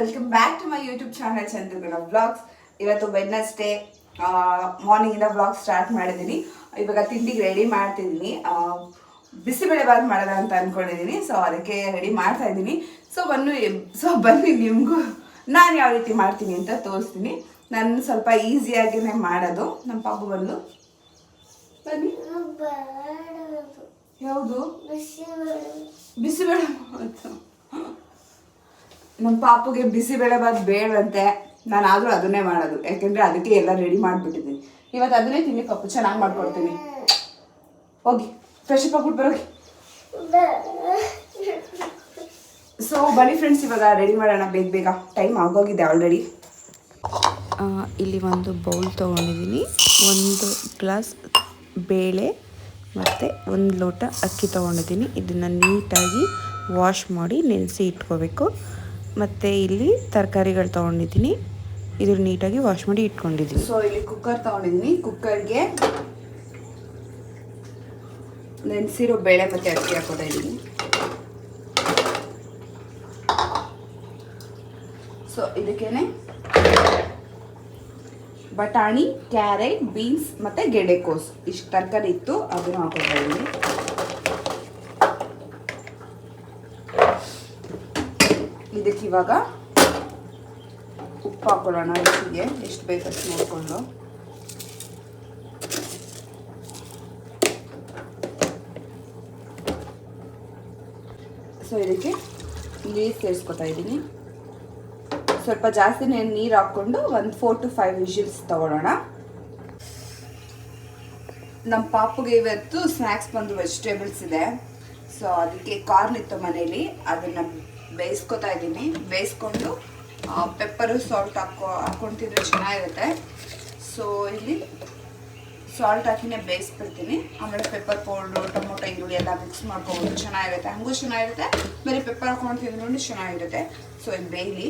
Welcome back to my YouTube channel Chandragana blogs ಇವತ್ತು Wednesday ಮಾರ್ನಿಂಗಿಂದ blog start ಮಾಡಿದ್ದೀನಿ. ಇವಾಗ ತಿಂಡಿಗೆ ರೆಡಿ ಮಾಡ್ತಿದ್ದೀನಿ. ಬಿಸಿಬೇಳೆ ಬಾತ್ ಮಾಡೋದ ಅಂತ ಅಂದ್ಕೊಂಡಿದ್ದೀನಿ ಸೊ ಅದಕ್ಕೆ ರೆಡಿ ಮಾಡ್ತಾ ಇದ್ದೀನಿ. ಸೊ ಬನ್ನಿ ಸೊ ಬನ್ನಿ ನಿಮಗೂ. ನಾನು ಯಾವ ರೀತಿ ಮಾಡ್ತೀನಿ ಅಂತ ತೋರಿಸ್ತೀನಿ. ನಾನು ಸ್ವಲ್ಪ ಈಸಿಯಾಗಿನೇ ಮಾಡೋದು. ನಮ್ಮ ಪಾಪು ಬಂದು. ಬನ್ನಿ. ಯಾವುದು? ಬಿಸಿಬೇಳೆ ನಮ್ಮ ಪಾಪುಗೆ ಬಿಸಿಬೇಳೆ ಬಾತ್ ಬೇಡವಂತೆ ನಾನು ಆದರೂ ಅದನ್ನೇ ಮಾಡೋದು. ಯಾಕೆಂದರೆ ಅದಕ್ಕೆ ಎಲ್ಲ ರೆಡಿ ಮಾಡಿಬಿಟ್ಟಿದ್ದೀನಿ. ಇವತ್ತು ಅದನ್ನೇ ತಿನ್ನಿ ಪಾಪು, ಚೆನ್ನಾಗಿ ಮಾಡ್ಕೊಡ್ತೀನಿ. ಹೋಗಿ ಫ್ರೆಶ್ ಅಪ್ ಆಗ್ಬಿಟ್ಟು ಬರೋಗಿ. ಸೊ ಬನ್ನಿ ಫ್ರೆಂಡ್ಸ್ ಇವಾಗ ರೆಡಿ ಮಾಡೋಣ ಬೇಗ ಬೇಗ. ಟೈಮ್ ಆಗೋಗಿದೆ ಆಲ್ರೆಡಿ ಇಲ್ಲಿ ಒಂದು ಬೌಲ್ ತೊಗೊಂಡಿದ್ದೀನಿ. ಒಂದು ಗ್ಲಾಸ್ ಬೇಳೆ ಮತ್ತು ಒಂದು ಲೋಟ ಅಕ್ಕಿ ತೊಗೊಂಡಿದ್ದೀನಿ. ಇದನ್ನು ನೀಟಾಗಿ ವಾಶ್ ಮಾಡಿ ನೆನೆಸಿ ಇಟ್ಕೋಬೇಕು. ಮತ್ತು ಇಲ್ಲಿ ತರಕಾರಿಗಳು ತೊಗೊಂಡಿದ್ದೀನಿ. ಇದು ನೀಟಾಗಿ ವಾಶ್ ಮಾಡಿ ಇಟ್ಕೊಂಡಿದ್ದೀನಿ. ಸೊ ಇಲ್ಲಿ ಕುಕ್ಕರ್ ತಗೊಂಡಿದ್ದೀನಿ. ಕುಕ್ಕರ್ಗೆ ನೆನೆಸಿರೋ ಬೇಳೆ ಮತ್ತು ಅಕ್ಕಿ ಹಾಕೋತಾ ಇದ್ದೀನಿ. ಸೊ ಇದಕ್ಕೇನೆ ಬಟಾಣಿ, ಕ್ಯಾರೆಟ್, ಬೀನ್ಸ್ ಮತ್ತು ಗೆಡೆಕೋಸ್ ಇಷ್ಟು ತರಕಾರಿ ಇತ್ತು, ಅದನ್ನು ಹಾಕೋತಾ ಇದಕ್ಕೆ ಇವಾಗ ಉಪ್ಪು ಹಾಕೊಳ್ಳೋಣ ರುಚಿಗೆ ಎಷ್ಟು ಬೇಕಷ್ಟು ನೋಡಿಕೊಂಡು. ಸೊ ಇದಕ್ಕೆ ನೀರು ಸೇರಿಸ್ಕೊತಾ ಇದ್ದೀನಿ. ಸ್ವಲ್ಪ ಜಾಸ್ತಿ ನೀರು ಹಾಕ್ಕೊಂಡು ಒಂದು ಫೋರ್ ಟು ಫೈವ್ ವಿಷಿಲ್ಸ್ ತಗೊಳ್ಳೋಣ. ನಮ್ಮ ಪಾಪುಗೆ ಇವತ್ತು ಸ್ನ್ಯಾಕ್ಸ್ ಬಂದು ವೆಜಿಟೇಬಲ್ಸ್ ಇದೆ. ಸೊ ಅದಕ್ಕೆ ಕಾರ್ನ್ ಇತ್ತು ಮನೇಲಿ. ಅದನ್ನು ಬೇಯಿಸ್ಕೊತಾ ಇದ್ದೀನಿ. ಬೇಯಿಸ್ಕೊಂಡು ಪೆಪ್ಪರು ಸಾಲ್ಟ್ ಹಾಕೋ ಹಾಕ್ಕೊಂತಿದ್ರೆ ಚೆನ್ನಾಗಿರುತ್ತೆ. ಸೊ ಇಲ್ಲಿ ಸಾಲ್ಟ್ ಹಾಕಿನೇ ಬೇಯಿಸ್ಬಿಡ್ತೀನಿ. ಆಮೇಲೆ ಪೆಪ್ಪರ್ ಪೌಡ್ರು ಟೊಮೊಟೊ, ಈರುಳ್ಳಿ ಎಲ್ಲ ಮಿಕ್ಸ್ ಮಾಡ್ಕೊಬೋದು ಚೆನ್ನಾಗಿರುತ್ತೆ. ಹಂಗೂ ಚೆನ್ನಾಗಿರುತ್ತೆ. ಬರೀ ಪೆಪ್ಪರ್ ಹಾಕೊಂಡು ತಿಂದ್ರೂ ಚೆನ್ನಾಗಿರುತ್ತೆ. ಸೊ ಇದು ಬೇಯಲಿ.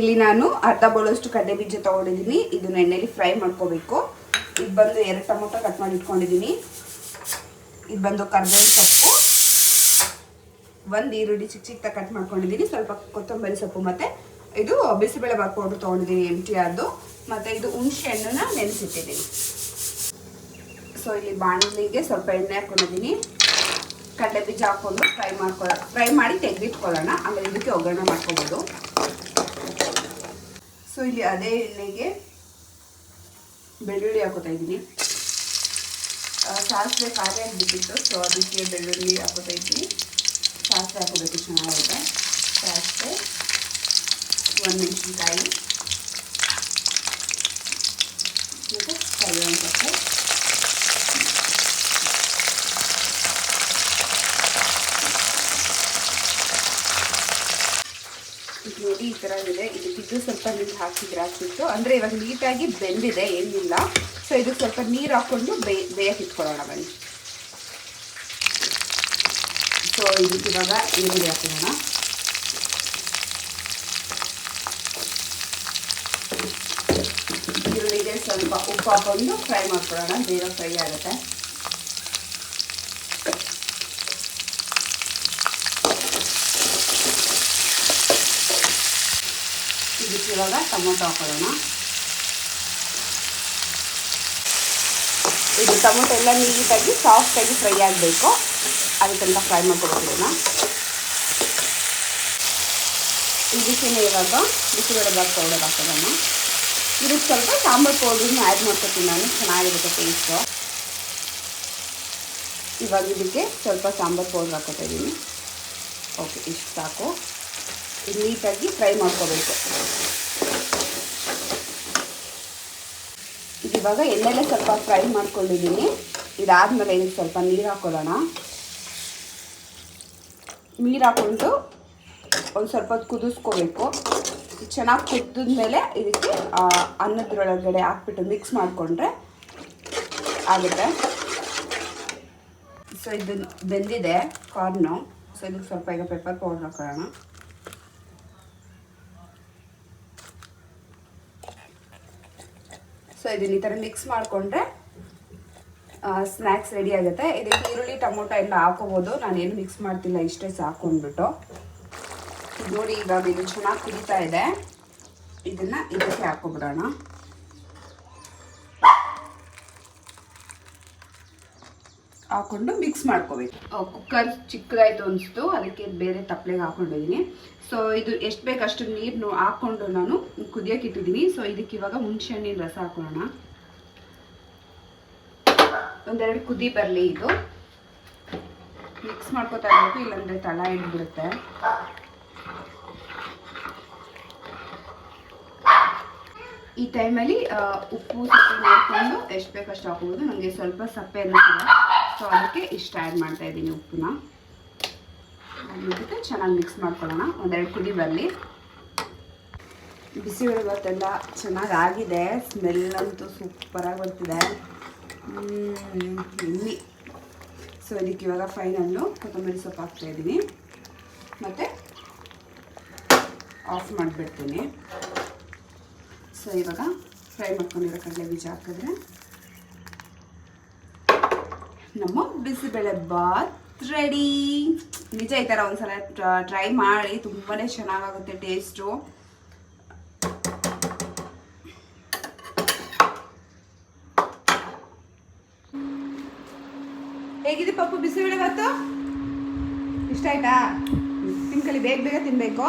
ಇಲ್ಲಿ ನಾನು ಅರ್ಧ ಬೌಲಷ್ಟು ಕಡಲೆ ಬೀಜ ತೊಗೊಂಡಿದ್ದೀನಿ. ಇದನ್ನ ಎಣ್ಣೆಲಿ ಫ್ರೈ ಮಾಡ್ಕೋಬೇಕು. ಇದು ಬಂದು ಎರಡು ಟೊಮೊಟೊ ಕಟ್ ಮಾಡಿ ಇಟ್ಕೊಂಡಿದ್ದೀನಿ. ಇದು ಬಂದು ಕರ್ಬೇವಿನ ಸೊಪ್ಪು. ಒಂದು ಈರುಳ್ಳಿ ಚಿಕ್ಕ ಚಿಕ್ಕ ಕಟ್ ಮಾಡ್ಕೊಂಡಿದ್ದೀನಿ ಸ್ವಲ್ಪ ಕೊತ್ತಂಬರಿ ಸೊಪ್ಪು ಮತ್ತು ಇದು ಬಿಸಿಬೇಳೆ ಬಾತ್ ಪೌಡ್ರ್ ತೊಗೊಂಡಿದ್ದೀನಿ ಎಂಟಿ ಅದು ಮತ್ತು ಇದು ಹುಣಸೆ ಹಣ್ಣನ್ನ ನೆನೆಸಿಟ್ಟಿದ್ದೀನಿ ಸೊ ಇಲ್ಲಿ ಬಾಣಲಿಗೆ ಸ್ವಲ್ಪ ಎಣ್ಣೆ ಹಾಕೊಂಡಿದ್ದೀನಿ ಕಡಲೆ ಬೀಜ ಹಾಕ್ಕೊಂಡು ಫ್ರೈ ಮಾಡ್ಕೊಳ್ಳೋ ಫ್ರೈ ಮಾಡಿ ತೆಗೆದಿಟ್ಕೊಳ್ಳೋಣ. ಆಮೇಲೆ ಇದಕ್ಕೆ ಒಗ್ಗರಣೆ ಮಾಡ್ಕೊಬೋದು. ಸೊ ಇಲ್ಲಿ ಅದೇ ಎಣ್ಣೆಗೆ ಬೆಳ್ಳುಳ್ಳಿ ಹಾಕೋತಾ ಇದ್ದೀನಿ ಸಾಸಿವೆ ಖಾರ ಆಗಿಬಿಟ್ಟಿತ್ತು. ಸೊ ಅದಕ್ಕೆ ಬೆಳ್ಳುಳ್ಳಿ ಹಾಕೋತಾ ಇದ್ದೀನಿ. ಸಾಸಿವೆ ಹಾಕೋಬೇಕು ಚೆನ್ನಾಗಿದೆ ಸಾಸಿವೆ ಒಂದು ಮೆಣಸಿನ್ಕಾಯಿ ಮತ್ತು ಕರಿಬೇವಿನ ಸೊಪ್ಪು ಇದು ನೋಡಿ ಈ ಥರ ಇದೆ. ಇದಕ್ಕಿದ್ದು ಸ್ವಲ್ಪ ನೀರು ಹಾಕಿದ್ರೆ ಆಗ್ತಿತ್ತು. ಅಂದರೆ ಇವಾಗ ನೀಟಾಗಿ ಬೆಂದಿದೆ ಏನಿಲ್ಲ. ಸೊ ಇದಕ್ಕೆ ಸ್ವಲ್ಪ ನೀರು ಹಾಕ್ಕೊಂಡು ಬೇಯ ಬೇಯಕ್ಕೆ ಇಟ್ಕೊಳ್ಳೋಣ ಬನ್ನಿ ಸೊ ಇದಕ್ಕೆ ಇವಾಗ ಈರುಳ್ಳಿ ಹಾಕೋಣ. ಈರುಳ್ಳಿಗೆ ಸ್ವಲ್ಪ ಉಪ್ಪು ಹಾಕೊಂಡು ಫ್ರೈ ಮಾಡ್ಕೊಳ್ಳೋಣ, ಬೇಗ ಫ್ರೈ ಆಗುತ್ತೆ. ಇದಕ್ಕೆ ಇವಾಗ ಟೊಮೊಟೊ ಹಾಕೊಳ್ಳೋಣ. ಇದು ಟೊಮೊಟೊ ಎಲ್ಲ ನೀಟಾಗಿ ಸಾಫ್ಟಾಗಿ ಫ್ರೈ ಆಗಬೇಕು. ಅದಕ್ಕೆಲ್ಲ ಫ್ರೈ ಮಾಡ್ಕೊಳ್ಕೊಳ್ಳೋಣ ಇದಕ್ಕೆ ಇವಾಗ ಬಿಸಿಬೇಳೆ ಬಾತ್ ಪೌಡರ್ ಹಾಕೊಳ್ಳೋಣ ಇದಕ್ಕೆ ಸ್ವಲ್ಪ ಸಾಂಬಾರ್ ಪೌಡ್ರನ್ನ ಆ್ಯಡ್ ಮಾಡ್ಕೊತೀನಿ ನಾನು. ಚೆನ್ನಾಗಿರುತ್ತೆ ಟೇಸ್ಟು ಇವಾಗ ಇದಕ್ಕೆ ಸ್ವಲ್ಪ ಸಾಂಬಾರ್ ಪೌಡ್ರ್ ಹಾಕೋತಾ ಇದ್ದೀನಿ. ಓಕೆ ಇಷ್ಟು ಸಾಕು. ಇದು ನೀಟಾಗಿ ಫ್ರೈ ಮಾಡ್ಕೋಬೇಕು ಇದು ಇವಾಗ ಎಣ್ಣೆಲೆ ಸ್ವಲ್ಪ ಫ್ರೈ ಮಾಡ್ಕೊಂಡಿದ್ದೀನಿ. ಇದಾದಮೇಲೆ ಇದಕ್ಕೆ ಸ್ವಲ್ಪ ನೀರು ಹಾಕೊಳ್ಳೋಣ. ನೀರು ಹಾಕ್ಕೊಂಡು ಒಂದು ಸ್ವಲ್ಪ ಹೊತ್ತು ಕುದಿಸ್ಕೋಬೇಕು. ಚೆನ್ನಾಗಿ ಕುದಿದ್ಮೇಲೆ ಇದಕ್ಕೆ ಅನ್ನದ್ರೊಳಗಡೆ ಹಾಕ್ಬಿಟ್ಟು ಮಿಕ್ಸ್ ಮಾಡಿಕೊಂಡ್ರೆ ಆಗುತ್ತೆ. ಸೊ ಇದು ಬೆಂದಿದೆ ಕಾರ್ನು ಸೊ ಇದಕ್ಕೆ ಸ್ವಲ್ಪ ಈಗ ಪೆಪ್ಪರ್ ಪೌಡ್ರ್ ಹಾಕೊಳ್ಳೋಣ. ಸೊ ಇದ್ದೀನಿ ಈ ಥರ ಮಿಕ್ಸ್ ಮಾಡಿಕೊಂಡ್ರೆ ಸ್ನ್ಯಾಕ್ಸ್ ರೆಡಿ ಆಗುತ್ತೆ. ಇದಕ್ಕೆ ಈರುಳ್ಳಿ, ಟೊಮೊಟೊ ಎಲ್ಲ ಹಾಕೋಬೋದು. ನಾನೇನು ಮಿಕ್ಸ್ ಮಾಡ್ತಿಲ್ಲ, ಇಷ್ಟೇ ಸಾಕು ಅಂದ್ಬಿಟ್ಟು. ನೋಡಿ ಈಗ ಇದು ಚೆನ್ನಾಗಿ ಕುದೀತಾ ಇದೆ. ಇದನ್ನ ಇದಕ್ಕೆ ಹಾಕೊಬಿಡೋಣ. ಹಾಕೊಂಡು ಮಿಕ್ಸ್ ಮಾಡ್ಕೋಬೇಕು. ಕುಕ್ಕರ್ ಚಿಕ್ಕದಾಯ್ತು ಅನಿಸ್ತು, ಅದಕ್ಕೆ ಬೇರೆ ತಪ್ಪಲೆಗೆ ಹಾಕೊಂಡಿದ್ದೀನಿ ಸೊ ಇದು ಎಷ್ಟು ಬೇಕಷ್ಟು ನೀರನ್ನು ನೀರು ಹಾಕ್ಕೊಂಡು ನಾನು ಕುದಿಯಕ್ಕೆ ಇಟ್ಟಿದ್ದೀನಿ. ಸೊ ಇದಕ್ಕೆ ಇವಾಗ ಹುಣಸೆ ಹಣ್ಣಿನ ರಸ ಹಾಕೊಳ್ಳೋಣ. ಒಂದೆರಡು ಕುದಿ ಬರಲಿ ಇದು. ಮಿಕ್ಸ್ ಮಾಡ್ಕೊತಾ ಇರಬೇಕು, ಇಲ್ಲಾಂದರೆ ತಳ ಹಿಡ್ಬಿಡುತ್ತೆ ಈ ಟೈಮಲ್ಲಿ ಉಪ್ಪು ಸಪ್ಪೆ ನೋಡಿಕೊಂಡು ಎಷ್ಟು ಬೇಕಷ್ಟು ಹಾಕೋಬೋದು ನನಗೆ ಸ್ವಲ್ಪ ಸಪ್ಪೆ ಅನ್ನಿಸಿದೆ ಸೊ ಅದಕ್ಕೆ ಇಷ್ಟ ಆ್ಯಡ್ ಮಾಡ್ತಾ ಇದ್ದೀನಿ ಉಪ್ಪನ್ನ. ಅದಕ್ಕೆ ಚೆನ್ನಾಗಿ ಮಿಕ್ಸ್ ಮಾಡ್ಕೊಳ್ಳೋಣ. ಒಂದೆರಡು ಕುದಿ ಬರಲಿ ಬಿಸಿಬೇಳೆ ಭಾತೆಲ್ಲ ಚೆನ್ನಾಗಿ ಆಗಿದೆ ಸ್ಮೆಲ್ ಅಂತೂ ಸೂಪರಾಗಿ ಬರ್ತಿದೆ ಇಲ್ಲಿ ಸೊ ಇದಕ್ಕೆ ಇವಾಗ ಫೈನಲ್ಲು ಕೊತ್ತಂಬರಿ ಸೊಪ್ಪು ಹಾಕ್ತಾ ಇದ್ದೀನಿ. ಮತ್ತು ಆಫ್ ಮಾಡಿಬಿಡ್ತೀನಿ. ಸೊ ಇವಾಗ ಫ್ರೈ ಮಾಡ್ಕೊಂಡಿರೋ ಕಡಲೆ ಬೀಜ ಹಾಕಿದ್ರೆ ನಮ್ಮ ಬಿಸಿಬೇಳೆ ಬಾತ್ ರೆಡಿ ನಿಜ ಈ ಥರ ಒಂದ್ಸಲ ಟ್ರೈ ಮಾಡಿ ತುಂಬಾ ಚೆನ್ನಾಗಾಗುತ್ತೆ ಟೇಸ್ಟು ಹೇಗಿದೆ ಪಪ್ಪು ಬಿಸಿಬೇಳೆ ಬಾತು? ಇಷ್ಟ ಆಯ್ತಾ? ತಿನ್ಕಲಿ ಬೇಗ ಬೇಗ ತಿನ್ನಬೇಕು